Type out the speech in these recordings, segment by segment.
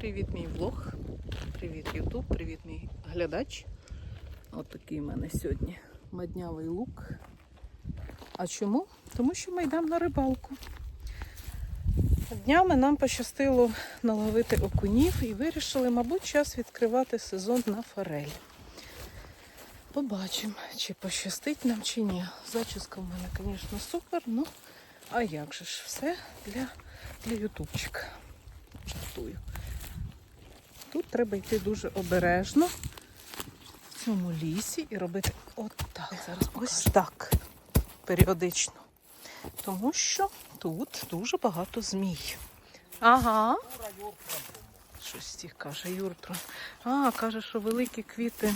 Привіт, мій влог. Привіт, Ютуб, привіт, мій глядач. От такий в мене сьогодні маднявий лук. А чому? Тому що ми йдемо на рибалку. Днями нам пощастило наловити окунів і вирішили, мабуть, час відкривати сезон на форель. Побачимо, чи пощастить нам, чи ні. Зачіска в мене, звісно, супер, ну а як же ж, все для, для ютубчика. Жартую. Тут треба йти дуже обережно в цьому лісі і робити отак. Зараз ось так періодично. Тому що тут дуже багато змій. Ага. Щось стих каже Юртро. А, каже, що великі квіти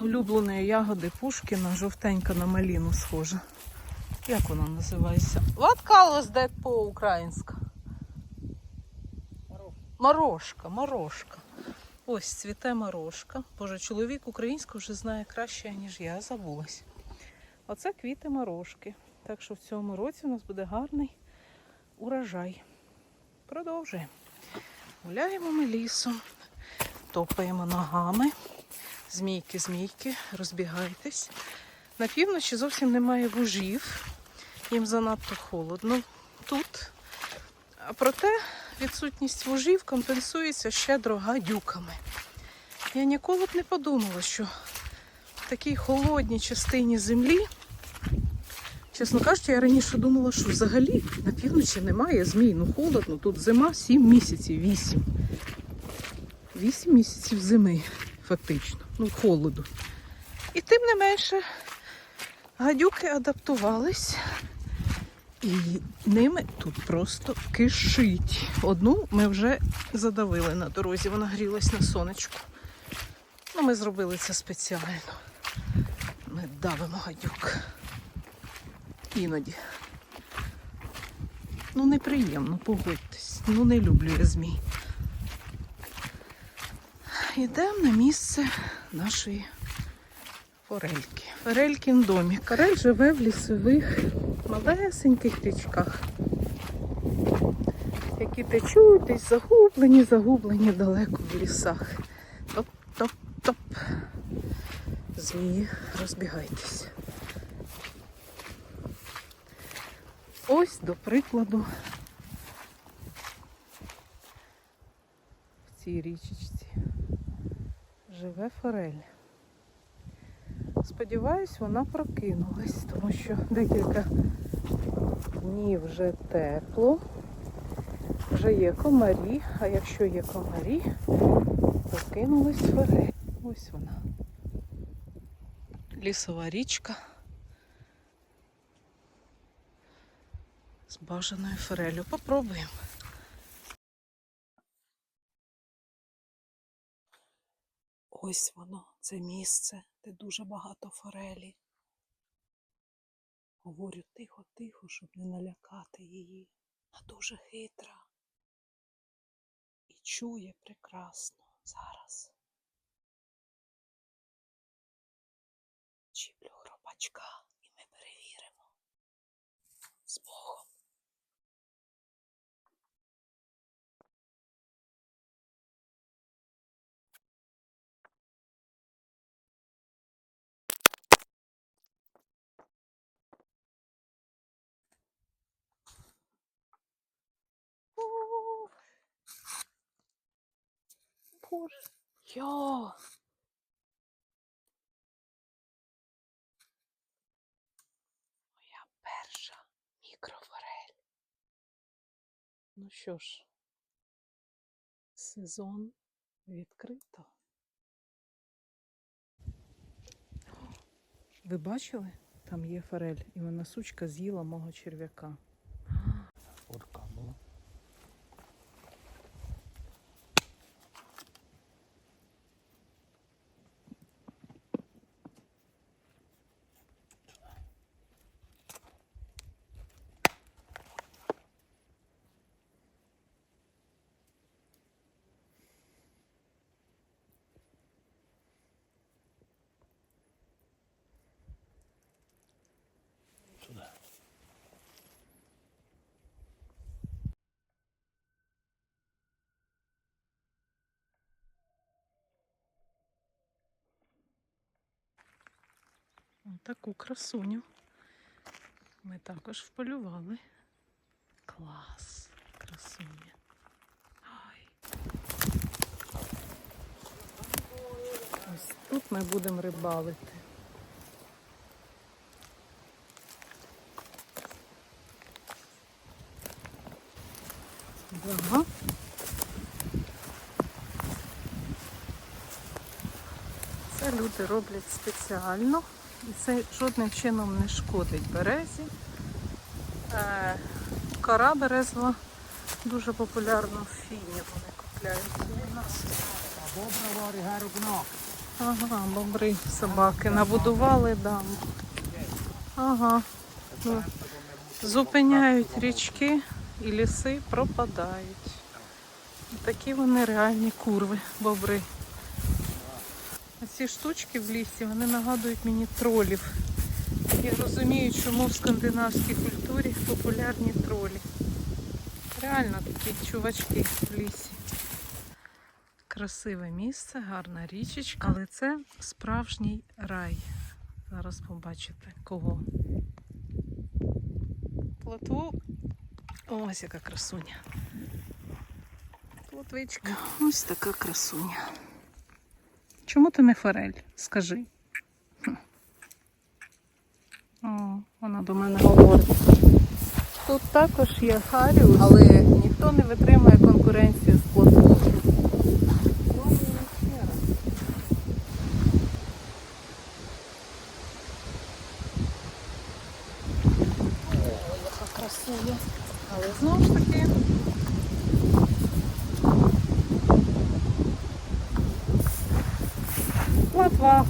улюбленої ягоди Пушкіна, жовтенька на маліну схожа. Як вона називається? Colors that по-українська? Морошка, морошка. Ось цвіте морошка. Боже, чоловік українську вже знає краще, ніж я, забулась. Оце квіти морошки. Так що в цьому році у нас буде гарний урожай. Продовжуємо. Гуляємо ми лісом, топаємо ногами. Змійки, змійки, розбігайтесь. На півночі зовсім немає вужів, їм занадто холодно тут. А проте відсутність вужів компенсується щедро гадюками. Я ніколи б не подумала, що в такій холодній частині землі, чесно кажучи, я раніше думала, що взагалі на півночі немає змій. Ну холодно, тут зима 7 місяців, 8. 8 місяців зими, фактично. Ну, холоду. І тим не менше, гадюки адаптувались. І ними тут просто кишить. Одну ми вже задавили на дорозі, вона грілась на сонечку. Ну, ми зробили це спеціально. Ми давимо гадюк. Іноді. Ну, неприємно, погодьтесь. Ну, не люблю я змій. Йдемо на місце нашої форельки. Форелькін домі. Карель живе в лісових малесеньких річках, які течуть десь загублені, загублені далеко в лісах. Топ-топ-топ. Змії, розбігайтесь. Ось, до прикладу, в цій річечці живе форель. Сподіваюсь, вона прокинулась, тому що декілька днів вже тепло, вже є комарі, а якщо є комарі, прокинулась форель. Ось вона. Лісова річка з бажаною форелю. Попробуємо. Ось воно, це місце, де дуже багато форелі. Говорю тихо-тихо, щоб не налякати її. Вона дуже хитра і чує прекрасно зараз. Чіплю хробачка Боже. Йо. Моя перша мікрофорель. Ну що ж, сезон відкрито. Ви бачили? Там є форель, і вона сучка з'їла мого черв'яка. Таку красуню. Ми також вполювали. Клас, красуня. Ой. Ось тут ми будемо рибалити. Ага. Це люди роблять спеціально. І це жодним чином не шкодить березі. Е, кора березова дуже популярна в фіні. Вони купляють у нас. Ага, бобри, собаки набудували дамбу. Ага. Зупиняють річки і ліси пропадають. Такі вони реальні курви, бобри. Ці штучки в лісі вони нагадують мені тролів. Я розумію, чому в скандинавській культурі популярні тролі. Реально такі чувачки в лісі. Красиве місце, гарна річечка, але це справжній рай. Зараз побачите кого. Плотву. Ось яка красуня. Плотвичка. Ось така красуня. Чому ти не форель? Скажи. О, вона до мене говорить. Тут також є Харіус, але ніхто не витримує конкуренцію з плотвою. Пробуємо ще раз. Ой, яка красуня. Але знову ж таки. Платва.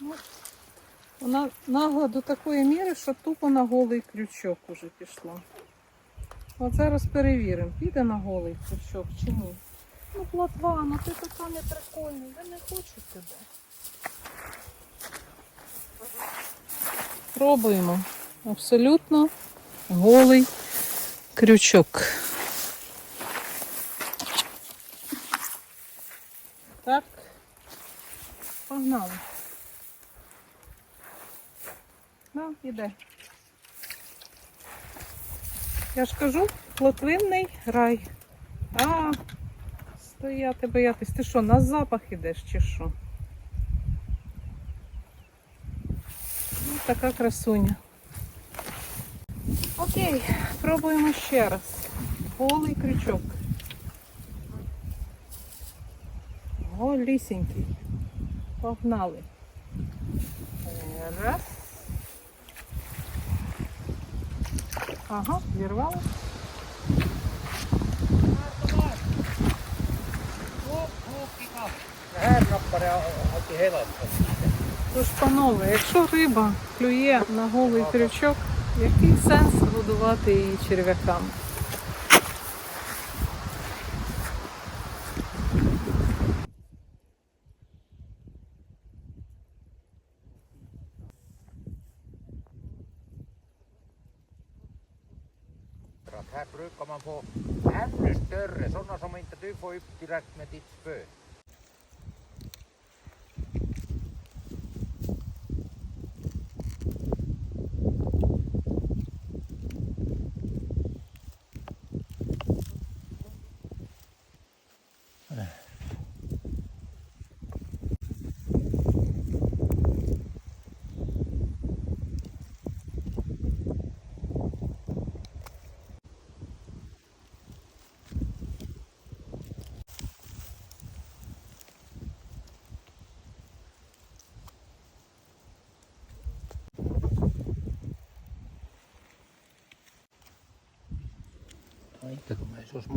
Ну, Вона нагла до такої міри, що тупо на голий крючок уже пішла. От зараз перевіримо, піде на голий крючок чи ні. Ну, платва, ну ти така не прикольна, я не хочу тебе. Пробуємо. Абсолютно голий крючок. Так. Погнали. Ну, іде. Я ж кажу, плотвинний рай. А, стояти боятись. Ти що, на запах ідеш чи що? Ну, така красуня. Окей, пробуємо ще раз. Голий крючок. Голісінький. Погнали. Раз. Ага, helasta. Тож, панове, якщо риба клює на голий крючок, який сенс годувати її черв'яками? För att här brukar man få ännu större, sådana som inte du får upp direkt med ditt spö. Inte kun ei se olisi